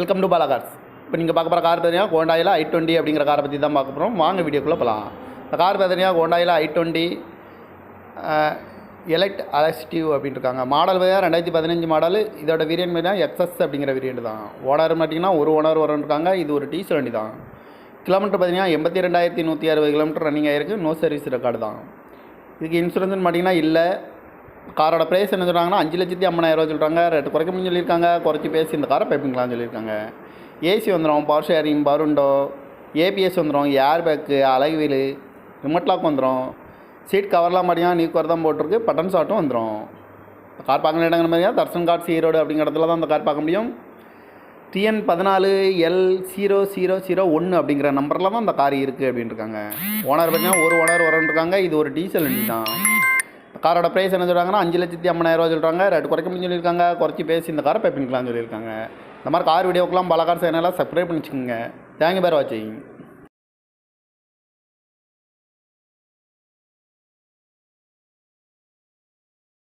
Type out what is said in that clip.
Welcome to Bala cars இப்போ நீங்கள் பார்க்க போகிற கார் பார்த்தீங்கன்னா ஹோண்டாயில் ஐ டுவெண்ட்டி அப்படிங்கிற காரை பற்றி தான் பார்க்க போகிறோம் வாங்க வீடியோக்குள்ளே போகலாம் இந்த கார் பார்த்தீங்கன்னா ஹோண்டாயில் ஐ டுவெண்ட்டி எலக்ட் அலஸ்டிவ் அப்படின்னு இருக்காங்க. மாடல் பார்த்தீங்கன்னா ரெண்டாயிரத்தி பதினஞ்சு மாடல் இதோட வேரியன்ட் பார்த்தீங்கன்னா எக்ஸஸ் அப்படிங்கிற வேரியன்ட் தான். ஓனர் பார்த்தீங்கன்னா ஒரு ஓனர் வரும் இருக்காங்க. இது ஒரு டீசல் வண்டி தான். கிலோமீட்டர் பார்த்தீங்கன்னா எண்பத்தி ரெண்டாயிரத்தி நூற்றி அறுபது கிலோமீட்டர் ரன்னிங் ஆயிருக்கு. நோ சர்வீஸ் ரெக்கார்டு தான். இதுக்கு இன்சூரன்ஸ்னு பார்த்தீங்கன்னா இல்லை. காரோட ப்ரைஸ் என்ன சொல்கிறாங்கன்னா அஞ்சு லட்சத்தி ஐம்பதாயிரரூவா சொல்கிறாங்க ரேட்டு குறைக்க முடியும் சொல்லியிருக்காங்க. குறைச்சி பேசி இந்த காரை பைப்பிங்களாம் சொல்லியிருக்காங்க. ஏசி வந்துடும் பவர் ஷேரிங் பருண்டோ ஏபிஎஸ் வந்துடும் ஏர் பேக்கு அழகு வீலு ரிமோட்லாக் வந்துடும் சீட் கவர்லாம் மாதிரியும் நியூ கவர் தான் போட்டிருக்கு. பட்டன் ஷாட்டும் வந்துடும் கார் பார்க்குற இடங்கிற மாதிரியா தர்சன் கார்ட்ஸ் சீரோடு அப்படிங்கிற இடத்துல தான் அந்த கார் பார்க்க முடியும். டிஎன் பதினாலு எல் ஜீரோ ஜீரோ ஜீரோ ஒன்று அப்படிங்கிற நம்பரில் தான் அந்த கார் இருக்குது அப்படின்ட்டுருக்காங்க ஓனர் பார்த்தீங்கன்னா ஒரு ஓனர் வரன்ட்ருக்காங்க இது ஒரு டீசல் வண்டி தான். காரோட ப்ரைஸ் என்ன சொல்கிறாங்கன்னா அஞ்சு லட்சத்தி ஐம்பதாயிரரூவா சொல்கிறாங்க ரேட்டு குறைக்க முடியும் சொல்லியிருக்காங்க. குறைச்சி பேசி இந்த காரை பைப்பிங்கலாம்னு சொல்லியிருக்காங்க. இந்த மாதிரி கார் வீடியோக்கெலாம் பல கார் சேனலாக சப்ஸ்கிரைப் பண்ணி வச்சுக்கோங்க தேங்க்யூ பேர் வாட்சிங்